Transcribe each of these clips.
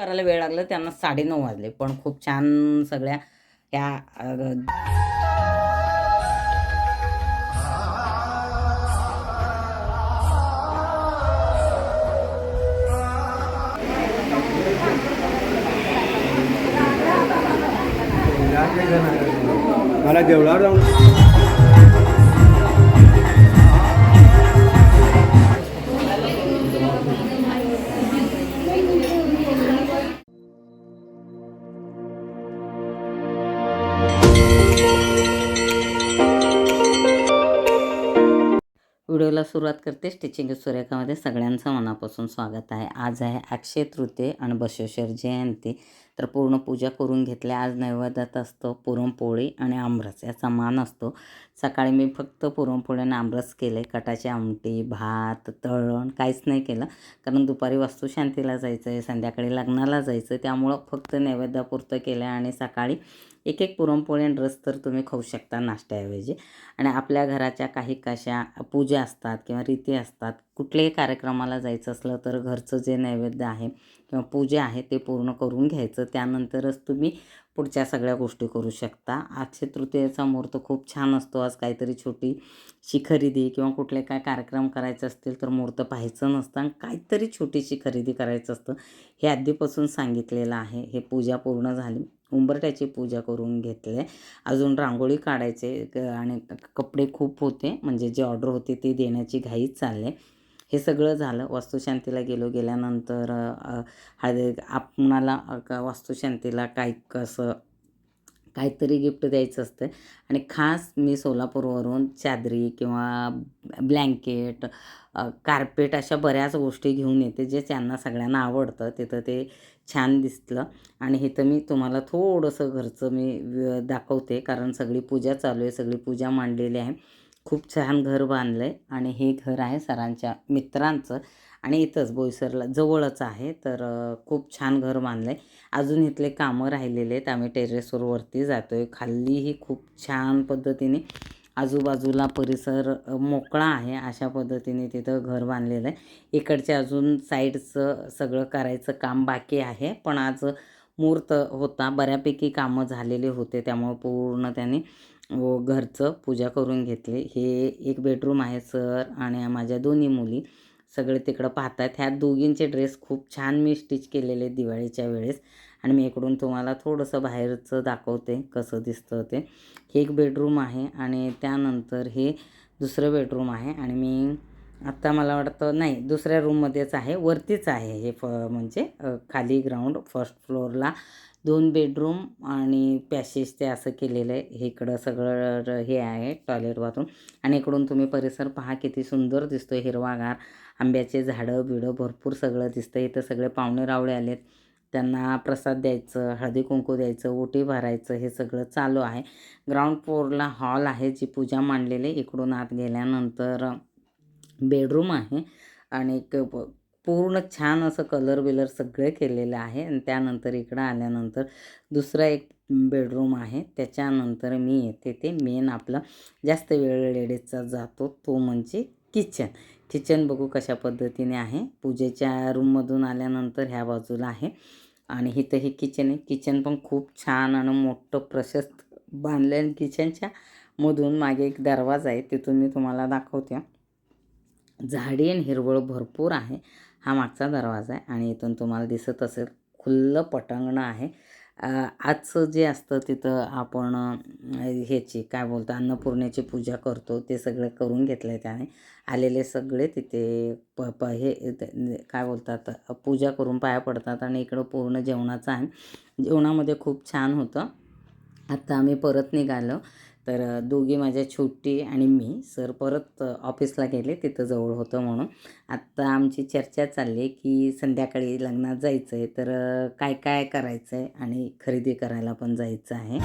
करायला वेळ लागला त्यांना साडेनऊ वाजले. पण खूप छान सगळ्या ह्या मला देवळावर जाऊन व्हिडिओला सुरुवात करते. स्टिचिंग सूर्यकामध्ये सगळ्यांचं मनापासून स्वागत आहे. आज आहे अक्षय तृतीय आणि बसवेश्वर जयंती. तर पूर्ण पूजा करून घेतल्या. आज नैवेद्यात असतो पुरणपोळी आणि आमरस. याचा मान असतो. सकाळी मी फक्त पुरणपोळी आणि आमरस केले. कटाची आमटी भात तळण काहीच नाही केलं. कारण दुपारी वास्तुशांतीला जायचं आहे संध्याकाळी लग्नाला जायचं त्यामुळं फक्त नैवेद्यापुरतं केलं आणि सकाळी एक एक पुरणपोळी आणि रस तर तुम्ही खाऊ शकता नाश्त्याऐवजी. आणि आपल्या घराच्या काही कशा पूजा असतात किंवा रीती असतात कुठल्याही कार्यक्रमाला जायचं असलं तर घरचं जे नैवेद्य आहे किंवा पूजा आहे ते पूर्ण करून घ्यायचं. त्यानंतरच तुम्ही पुढच्या सगळ्या गोष्टी करू शकता. अक्षय तृतीयेचा मुहूर्त खूप छान असतो. आज काहीतरी छोटीशी खरेदी किंवा कुठले काय कार्यक्रम करायचे असतील तर मुहूर्त पाहायचं नसतं आणि काहीतरी छोटीशी खरेदी करायचं असतं हे आधीपासून सांगितलेलं आहे. हे पूजा पूर्ण झाली. उंबरट्याची पूजा करून घेतले. अजून रांगोळी काढायचे. क- आणि कपडे खूप होते. म्हणजे जी ऑर्डर होते ती देण्याची घाईच चालले. हे सगळं झालं. वास्तुशांतीला गेलो गेल्यानंतर हळदी आपणाला अ, वास्तुशांतीला काय कसं काहीतरी गिफ्ट द्यायचं असतं. आणि खास मी सोलापूरवरून चादरी किंवा ब्लँकेट कार्पेट अशा बऱ्याच गोष्टी घेऊन येते जे त्यांना सगळ्यांना आवडतं. तिथं ते छान दिसलं. आणि इथं मी तुम्हाला थोडंसं घरचं मी व्य- दाखवते. कारण सगळी पूजा चालू आहे सगळी पूजा मांडलेली आहे. खूप छान घर बांधलं आहे आणि हे घर आहे सरांच्या मित्रांचं. आणि इथंच बोईसरला जवळच आहे तर खूप छान घर बांधलं आहे अजून इथले कामं राहिलेले आहेत. आम्ही टेरेसवर वरती जातो आहे खाल्लीही खूप छान पद्धतीने आजूबाजूला परिसर मोकळा आहे अशा पद्धतीने तिथं घर बांधलेलं आहे. इकडच्या अजून साईडचं सगळं करायचं काम बाकी आहे पण आज मुहूर्त होता. बऱ्यापैकी कामं झालेले होते त्यामुळं पूर्ण त्यांनी व घरचं पूजा करून घेतली. हे एक बेडरूम आहे सर आणि माझ्या दोन्ही मुली. सगळे तिकडं पाहतात ह्या दोघींचे ड्रेस खूप छान मी स्टिच केलेले दिवाळीच्या वेळेस. आणि मी इकडून तुम्हाला थोडंसं बाहेरचं दाखवते कसं दिसतं ते. हे एक बेडरूम आहे आणि त्यानंतर हे दुसरं बेडरूम आहे आणि मी आत्ता मला वाटतं नाही दुसऱ्या रूममध्येच आहे. वरतीच आहे हे फ म्हणजे खाली ग्राउंड फर्स्ट फ्लोअरला दोन बेडरूम आणि पॅसेज ते असं केलेलं आहे. हे इकडं सगळं हे आहे टॉयलेट बाथरूम आणि इकडून तुम्ही परिसर पहा किती सुंदर दिसतो हिरवागार आंब्याचे झाडं बिडं भरपूर सगळं दिसतं इथं सगळे पाहुणे रावळे आलेत. त्यांना प्रसाद द्यायचं हळदी कुंकू द्यायचं ओटी भरायचं हे सगळं चालू आहे. ग्राउंड फ्लोअरला हॉल आहे जी पूजा मांडलेली इकडून आत गेल्यानंतर बेडरूम आहे. आणि एक पूर्ण छान असं कलर बिलर सगळं केलेलं आहे. आणि त्यानंतर इकडं आल्यानंतर दुसरा एक बेडरूम आहे. त्याच्यानंतर मी येते ते मेन आपला जास्त वेळ लेडीजचा जातो तो म्हणजे किचन. किचन बघू कशा पद्धतीने आहे. पूजेच्या रूममधून आल्यानंतर ह्या बाजूला आहे. आणि इथं हे किचन आहे. किचन पण खूप छान आणि मोठं प्रशस्त बांधलं आहे किचनच्या मधून मागे एक दरवाजा आहे. तिथून मी तुम्हाला दाखवते. झाडी आणि हिरवळ भरपूर आहे. हा मागचा दरवाजा आहे आणि इथून तुम्हाला दिसत असेल खुल्लं पटांगणं आहे. आजचं जे असतं तिथं आपण ह्याची काय बोलतो अन्नपूर्णेची पूजा करतो ते सगळं करून घेतलं आहे त्याने. आलेले सगळे तिथे प प हे काय बोलतात पूजा करून पाया पडतात आणि इकडं पूर्ण जेवणाचं आहे. जेवणामध्ये खूप छान होतं. आत्ता आम्ही परत निघालो. तर दोघी माझ्या छोटी आणि मी सर परत ऑफिसला गेले तिथं जवळ होतं म्हणून. आत्ता आमची चर्चा चालली आहे की संध्याकाळी लग्नात जायचं आहे तर काय काय करायचं आहे आणि खरेदी करायला पण जायचं आहे.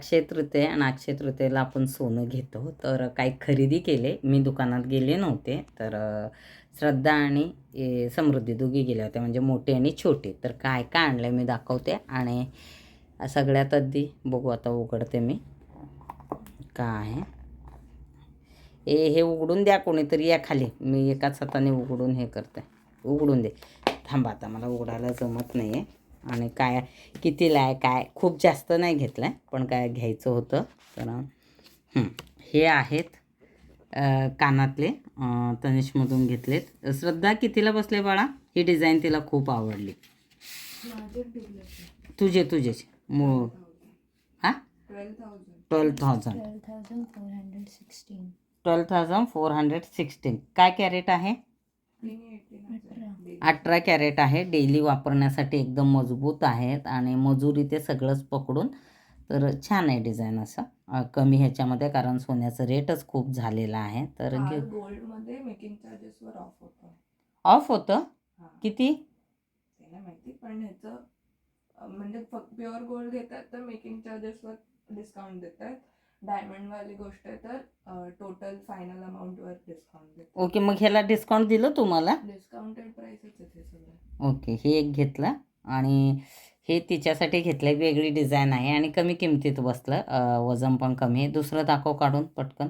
अक्षय तृतीय आणि अक्षय तृतीयेला आपण सोनं घेतो. तर काही खरेदी केले. मी दुकानात गेले नव्हते. तर श्रद्धा आणि समृद्धी दोघी गेल्या होत्या. म्हणजे मोठे आणि छोटे. तर काय काय आणलं आहे मी दाखवते. आणि सगळ्यात आधी बघू आता उघडते मी. काय आहे? ए हे उघडून द्या कोणीतरी या खाली. मी एकाच हाताने उघडून हे करते. उघडून दे. थांबा आता मला उघडायला जमत नाही आहे आणि काय कितीला आहे काय खूप जास्त नाही घेतलं आहे पण काय घ्यायचं होतं. तर हं, हे आहेत कानातले तनिषमधून घेतलेत. श्रद्धा कितीला बसले बाळा? ही डिझाईन तिला खूप आवडली. तुझे तुझे मो हां? Twelve thousand. Twelve thousand four hundred sixteen. काय कॅरेट आहे? अठरा कॅरेट आहे. डेली वापरण्यासाठी एकदम मजबूत आहेत आणि मजुरी ते सगळंच पकडून तर छान आहे डिझाईन असं. कमी ह्याच्यामध्ये कारण सोन्याचं रेटच खूप झालेला आहे. तर घे. गोल्डमध्ये मेकिंग चार्जेस वर ऑफ होतं. ऑफ होतं. किती? नाही माहिती पण ह्याचं म्हणजे फक्त प्युअर गोल्ड घेतात तर मेकिंग चार्जेस वर डिस्काउंट देतात. डायमंड वाली गोष्ट आहे तर टोटल फायनल अमाऊंट वर डिस्काउंट देतात ओके मग ह्याला डिस्काउंट दिलं तुम्हाला? डिस्काउंटेड प्राइसच आहे सगळं. ओके हे एक घेतलं आणि हे तिच्यासाठी घेतलं वेगळी डिझाईन आहे आणि कमी किमतीत बसलं. वजन पण कमी आहे. दुसरं दाखव काढून पटकन.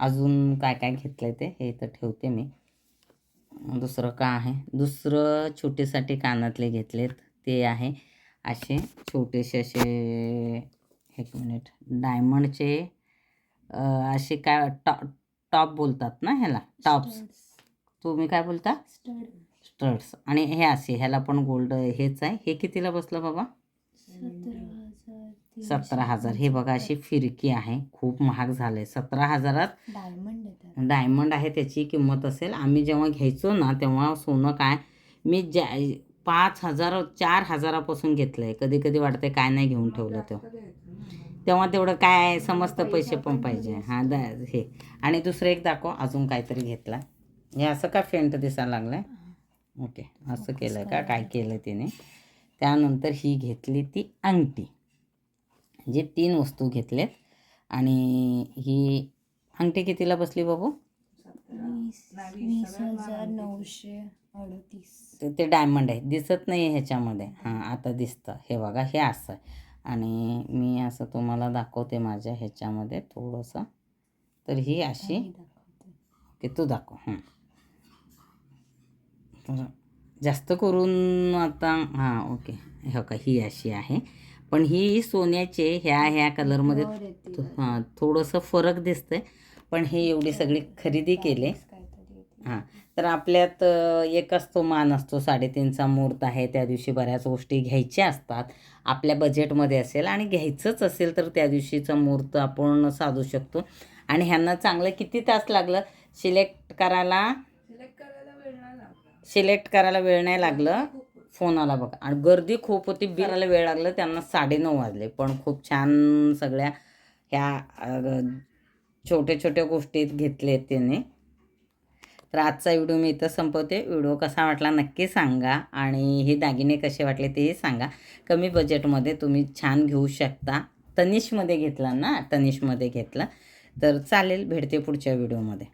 अजून काय काय घेतलं आहे ते हे तर ठेवते मी. दुसरं का आहे? दुसरं छोटीसाठी कानातले घेतलेत. ते आहे असे छोटेसे असे एक मिनिट डायमंडचे असे काय टॉ टॉप बोलतात ना ह्याला? टॉप्स तुम्ही काय बोलता? स्टड स्टर्ट्स आणि हे असे ह्याला पण गोल्ड हेच आहे. हे कितीला बसलं बाबा? सतरा हजार हे बघा अशी फिरकी आहे. खूप महाग झाले सतरा हजारात डायमंड डायमंड आहे त्याची किंमत असेल. आम्ही जेव्हा घ्यायचो ना तेव्हा सोनं काय? मी ज्या पाच हजार चार हजारापासून घेतलं आहे कधी कधी वाटते काय नाही घेऊन ठेवलं तेव्हा. तेव्हा तेवढं काय समजतं पैसे पण पाहिजे. हां दा हे. आणि दुसरं एक दाखव अजून काहीतरी घेतला. हे असं का फेंट दिसायला लागलं आहे ओके असं केलं आहे का? काय केलं तिने? त्यानंतर ही घेतली ती अंगठी. म्हणजे तीन वस्तू घेतलेत. आणि ही अंगठी कितीला बसली बाबू? नऊशे अडतीस. ते ते डायमंड आहे. दिसत नाही ह्याच्यामध्ये. हां आता दिसतं. हे बघा हे असं आहे. आणि मी असं तुम्हाला दाखवते माझ्या ह्याच्यामध्ये थोडंसं. तर ही अशी. ओके तू दाखव. हं. तर जास्त करून आता हां ओके. हो का ही अशी आहे. पण ही सोन्याचे ह्या ह्या कलरमध्ये हां थोडंसं फरक दिसतंय. पण ही एवढी सगळी खरेदी केली. हां. तर आपल्यात एक असतो मान असतो साडेतीनचा मुहूर्त आहे त्या दिवशी बऱ्याच गोष्टी घ्यायच्या असतात आपल्या बजेटमध्ये असेल आणि घ्यायचंच असेल तर त्या दिवशीचा मुहूर्त आपण साधू शकतो. आणि ह्यांना चांगलं किती तास लागलं? सिलेक्ट करायला? सिलेक्ट करायला वेळ नाही लागला. सिलेक्ट करायला वेळ नाही लागलं? खूप होतं. फोन आला बघा. आणि गर्दी खूप होती बिराला वेळ लागला त्यांना साडेनऊ वाजले. पण खूप छान सगळ्या ह्या छोट्या छोट्या गोष्टीत घेतले त्याने. तर आजचा व्हिडिओ मी इथं संपवते. व्हिडिओ कसा वाटला नक्की सांगा आणि हे दागिने कसे वाटले तेही सांगा. कमी बजेटमध्ये तुम्ही छान घेऊ शकता. तनिषमध्ये घेतला ना तनिषमध्ये घेतला. तर चालेल भेटते पुढच्या व्हिडिओमध्ये.